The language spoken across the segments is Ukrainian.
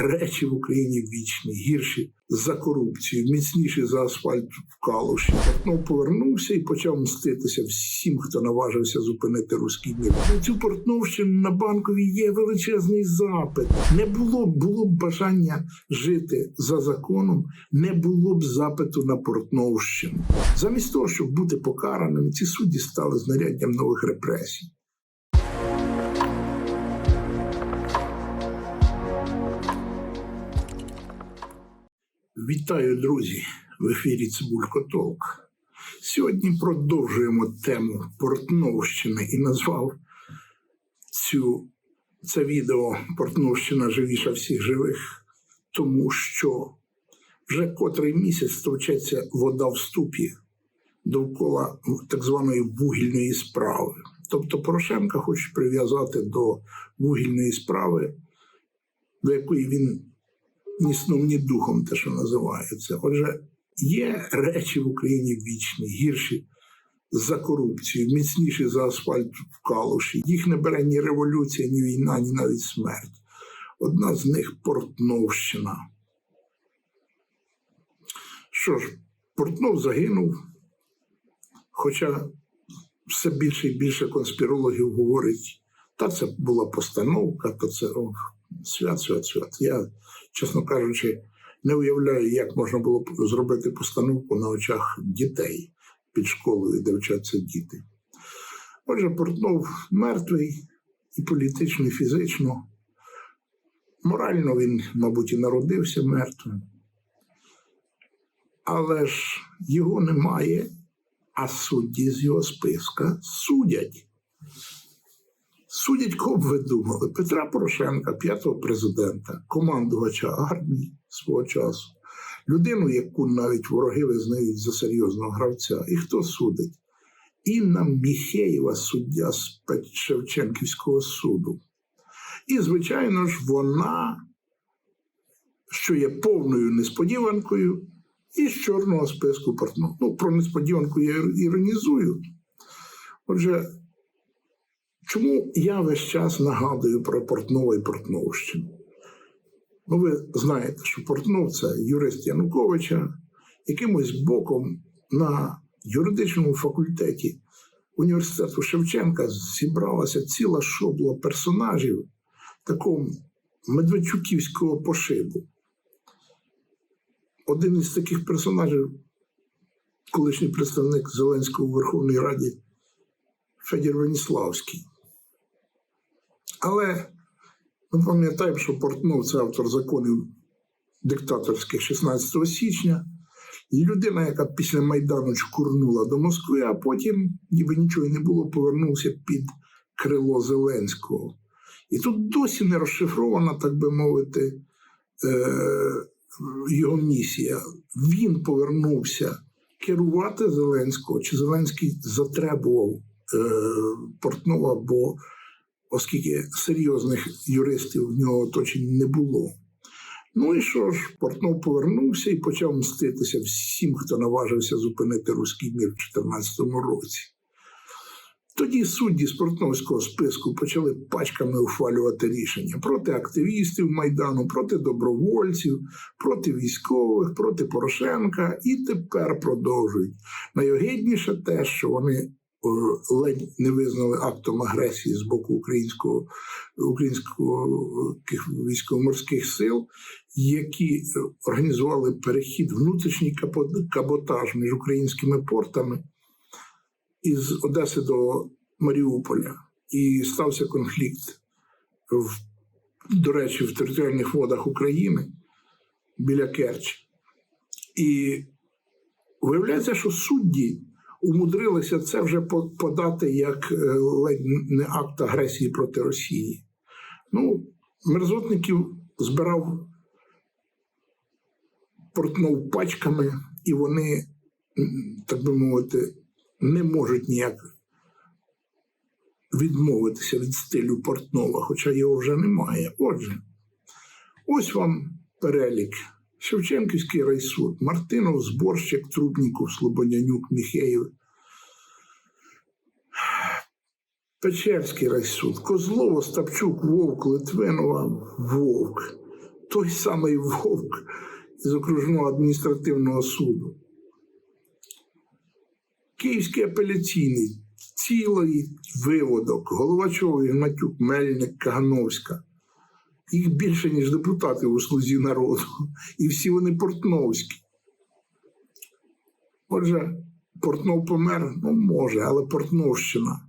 речі в Україні вічні, гірші за корупцію, міцніші за асфальт в калуші. Портнов повернувся і почав мститися всім, хто наважився зупинити руський мір. На цю портновщину на банковій є величезний запит. Не було б було б бажання жити за законом, не було б запиту на портновщину. Замість того, щоб бути покараними, ці судді стали знаряддям нових репресій. Вітаю, друзі! В ефірі Цибулько Толк. Сьогодні продовжуємо тему Портновщини і назвав цю, це відео Портновщина живіша всіх живих, тому що вже котрий місяць товчеться вода в ступі довкола так званої вугільної справи. Тобто Порошенка хоче прив'язати до вугільної справи, до якої він ні сном, ні духом, те, що називається. Отже, є речі в Україні вічні, гірші за корупцію, міцніші за асфальт в калуші. Їх не бере ні революція, ні війна, ні навіть смерть. Одна з них Портновщина. Що ж, Портнов загинув, хоча все більше і більше конспірологів говорить, та це була постановка, та це свят, свят, свят. Я, чесно кажучи, не уявляю, як можна було зробити постановку на очах дітей під школою, де вчаться діти. Отже, Портнов мертвий і політично, і фізично. Морально він, мабуть, і народився мертвим. Але ж його немає, а судді з його списка судять. Судять, кого б ви думали? Петра Порошенка, п'ятого президента, командувача армії свого часу, людину, яку навіть вороги визнають за серйозного гравця. І хто судить? Інна Міхеєва, суддя з Шевченківського суду. І, звичайно ж, вона, що є повною несподіванкою, із чорного списку Портнова. Ну, про несподіванку я іронізую. Отже, чому я весь час нагадую про Портнова і Портновщину? Ну, ви знаєте, що Портнов це юрист Януковича, якимось боком на юридичному факультеті університету Шевченка зібралася ціла шобла персонажів такого медведчуківського пошибу. Один із таких персонажів, колишній представник Зеленського у Верховній Раді Федір Веніславський. Але ми пам'ятаємо, що Портнов це автор законів диктаторських 16 січня, і людина, яка після Майдану чкурнула до Москви, а потім, ніби нічого не було, повернувся під крило Зеленського. І тут досі не розшифрована, так би мовити, е- його місія. Він повернувся керувати Зеленського, чи Зеленський затребував е, Портнова, бо оскільки серйозних юристів в нього оточень не було. Ну і що ж, Портнов повернувся і почав мститися всім, хто наважився зупинити руський мір в 2014 році. Тоді судді з Портновського списку почали пачками ухвалювати рішення проти активістів Майдану, проти добровольців, проти військових, проти Порошенка і тепер продовжують. Найогідніше те, що вони ледь не визнали актом агресії з боку українського українських військово-морських сил, які організували перехід внутрішній каботаж між українськими портами із Одеси до Маріуполя. І стався конфлікт, в, до речі, в територіальних водах України біля Керчі. І виявляється, що судді умудрилися це вже подати як е, ледь не акт агресії проти Росії. Ну, мерзотників збирав портнов пачками, і вони, так би мовити, не можуть ніяк відмовитися від стилю Портнова, хоча його вже немає. Отже, ось вам перелік. Шевченківський райсуд, Мартинов, Зборщик, Трубніков, Слободянюк, Міхеєв, Печерський райсуд, Козлов, Остапчук, Вовк, Литвинова, Вовк, той самий вовк з окружного адміністративного суду. Київський апеляційний, цілий виводок, Головачов, Ігнатюк, Мельник, Кагановська. Їх більше, ніж депутатів у слузі народу. І всі вони портновські. Отже, Портнов помер, ну може, але Портновщина.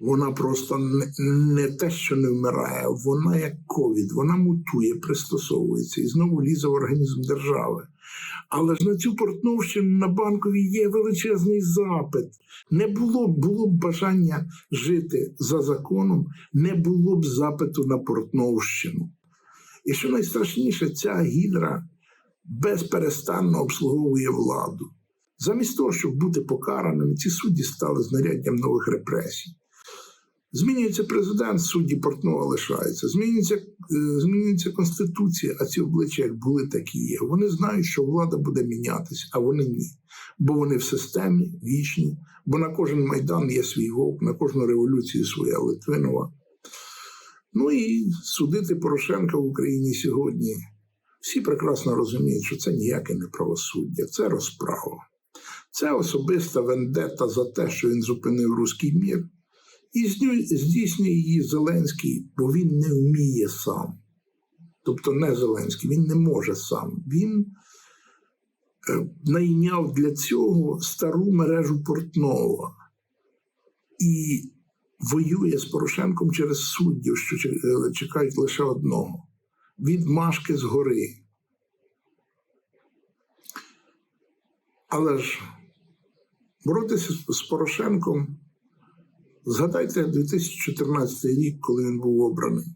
Вона просто не, не те, що не вмирає, вона як ковід, вона мутує, пристосовується і знову лізе в організм держави. Але ж на цю Портновщину на банковій є величезний запит. Не було, б- було б бажання жити за законом, не було б запиту на Портновщину. І що найстрашніше, ця гідра безперестанно обслуговує владу. Замість того, щоб бути покараними, ці судді стали знаряддям нових репресій. Змінюється президент, судді Портнова лишаються. Змінюється, е, змінюється конституція, а ці обличчя як були, так і є. Вони знають, що влада буде мінятися, а вони ні. Бо вони в системі вічні, бо на кожен майдан є свій вовк, на кожну революцію своя Литвинова. Ну і судити Порошенка в Україні сьогодні. Всі прекрасно розуміють, що це ніяке не правосуддя, це розправа. Це особиста вендета за те, що він зупинив руський мір. І здійснює її Зеленський, бо він не вміє сам. Тобто не Зеленський, він не може сам. Він е, найняв для цього стару мережу Портнова і воює з Порошенком через суддів, що е, чекають лише одного від Машки згори. Але ж боротися з Порошенком. Згадайте 2014 рік, коли він був обраний.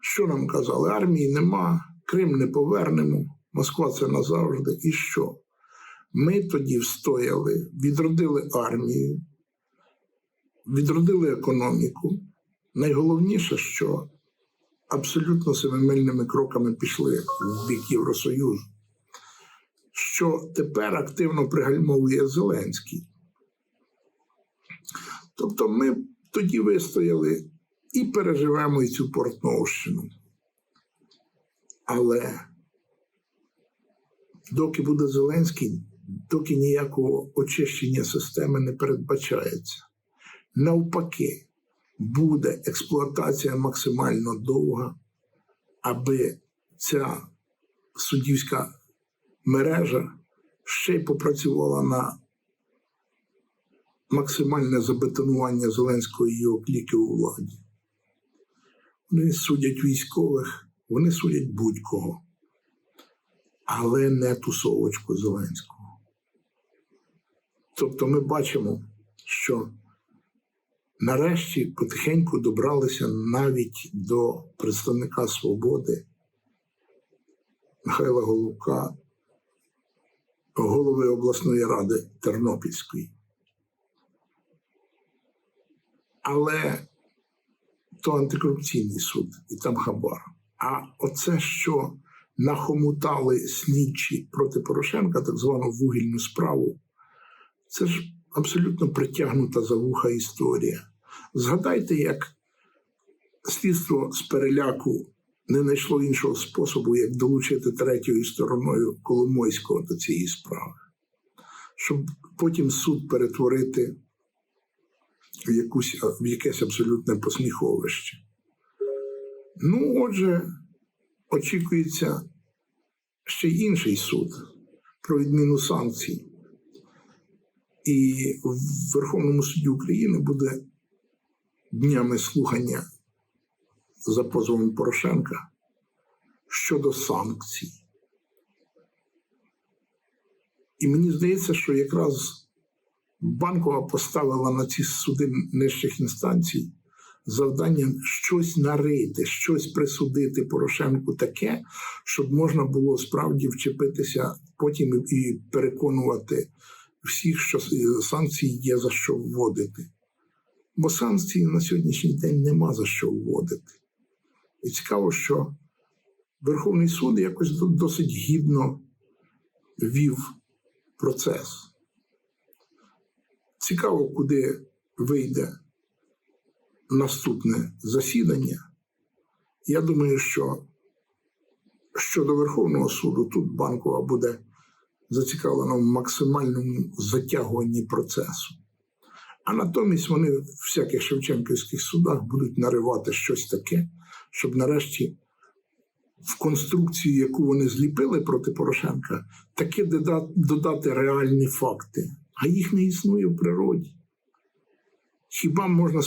Що нам казали? Армії нема, Крим не повернемо, Москва це назавжди. І що? Ми тоді встояли, відродили армію, відродили економіку. Найголовніше, що абсолютно семимильними кроками пішли в бік Євросоюзу, що тепер активно пригальмовує Зеленський. Тобто ми тоді вистояли і переживемо і цю Портновщину. Але доки буде Зеленський, доки ніякого очищення системи не передбачається. Навпаки, буде експлуатація максимально довга, аби ця суддівська мережа ще й попрацювала на максимальне забетонування Зеленського і його кліки у владі. Вони судять військових, вони судять будь-кого, але не тусовочку Зеленського. Тобто ми бачимо, що нарешті потихеньку добралися навіть до представника свободи Михайла Головка, голови обласної ради Тернопільської. Але то антикорупційний суд, і там хабар. А оце, що нахомутали слідчі проти Порошенка, так звану вугільну справу, це ж абсолютно притягнута за вуха історія. Згадайте, як слідство з переляку не знайшло іншого способу, як долучити третьою стороною Коломойського до цієї справи, щоб потім суд перетворити в, якусь, в якесь абсолютне посміховище. Ну, отже, очікується ще інший суд про відміну санкцій. І в Верховному суді України буде днями слухання за позовом Порошенка щодо санкцій. І мені здається, що якраз Банкова поставила на ці суди нижчих інстанцій завдання щось нарити, щось присудити Порошенку таке, щоб можна було справді вчепитися потім і переконувати всіх, що санкції є за що вводити. Бо санкції на сьогоднішній день нема за що вводити. І цікаво, що Верховний суд якось досить гідно вів процес. Цікаво, куди вийде наступне засідання, Я думаю, що щодо Верховного суду тут банкова буде зацікавлена в максимальному затягуванні процесу. А натомість вони в всяких Шевченківських судах будуть наривати щось таке, щоб нарешті в конструкцію, яку вони зліпили проти Порошенка, таки додати реальні факти, а їх не існує в природі. Хіба можна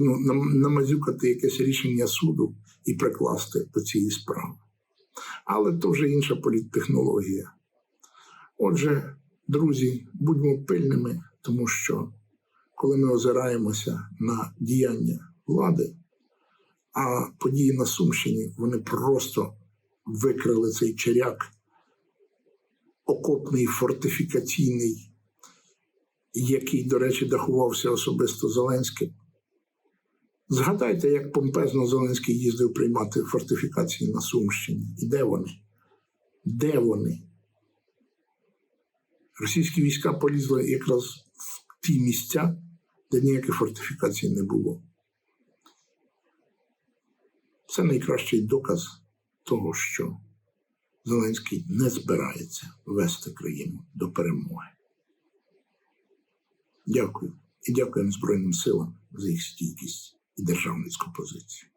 ну, намазюкати якесь рішення суду і прикласти до цієї справи? Але то вже інша політтехнологія. Отже, друзі, будьмо пильними, тому що коли ми озираємося на діяння влади, а події на Сумщині вони просто викрили цей черяк, окопний фортифікаційний, який, до речі, дахувався особисто Зеленським. Згадайте, як помпезно Зеленський їздив приймати фортифікації на Сумщині. І де вони? Де вони? Російські війська полізли якраз в ті місця, де ніяких фортифікацій не було. Це найкращий доказ того, що Зеленський не збирається вести країну до перемоги. Дякую. І дякуємо Збройним силам за їх стійкість і державницьку позицію.